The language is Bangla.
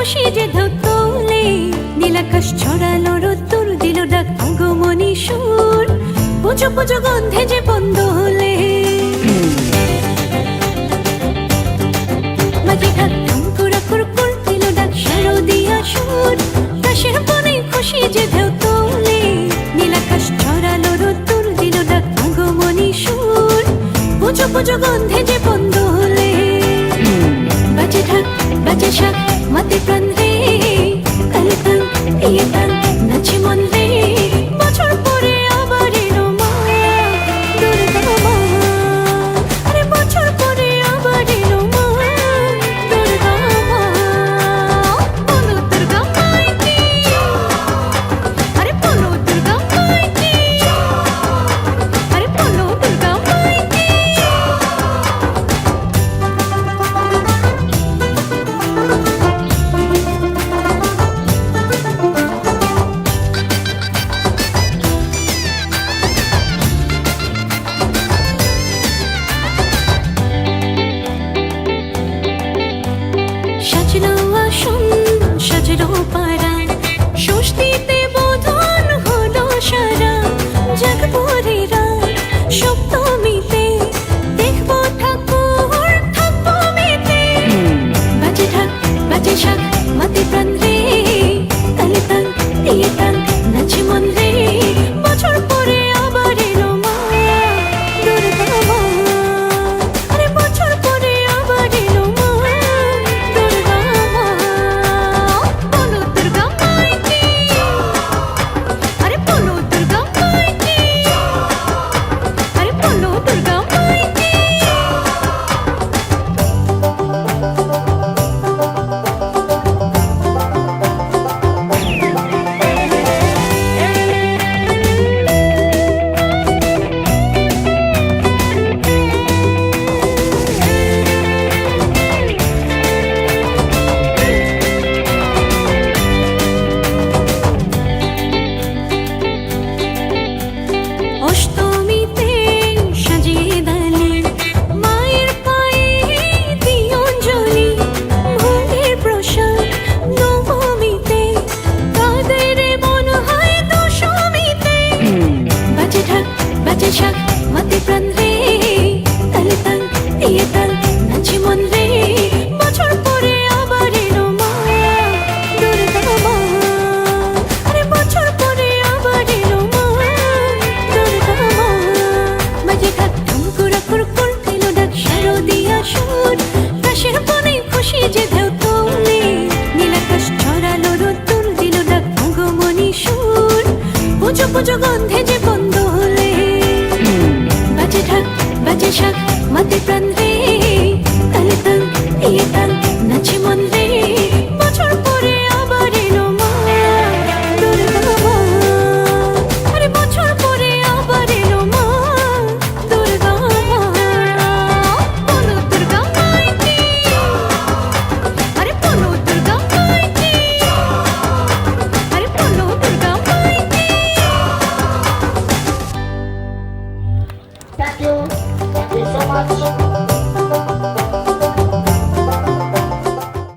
খুশি যে ধুতলে নীলাকাশ ছড়ালো রোদ্দুর, দিল ডাক আগমনী সুর পুজো পুজো গন্ধে যে বন্ধ হলে। মাঝে খুশি যে ধুতলে নীলাকাশ ছড়ালো রোদ্দুর, দিল সুর পুজো পুজো বন্ধ হলে। বাজে থাক বাজে শাক মাতে প্রাণ শাক মাতে প্রাণ রে তালে তাল দিয়ে তাল নাচে মন রে বছর পরে আবার এলো আরে বছর পরে আবার এলো মা দুর্গা মা বাজে থাকতাম কুড়া কুরকুর দিল ডাক শারদিয়া সুর কাশের বনে খুশি যে ঢেউ তোলে নীলাকাশ ছড়ালো রোদ্দুর দিল ডাক আগমনী সুর পুজো পুজো গন্ধে শাক মাতে প্রাণ রে তালে তাল ইয়ে তাল নাচে মন রে বছর পরে আবার এলো মা দুর্গা মা আরে বছর পরে আবার এলো মা দুর্গা মা বলো দুর্গা মাই কি আরে বলো দুর্গা মাই কি আরে বলো দুর্গা মাই কি Thank you. much.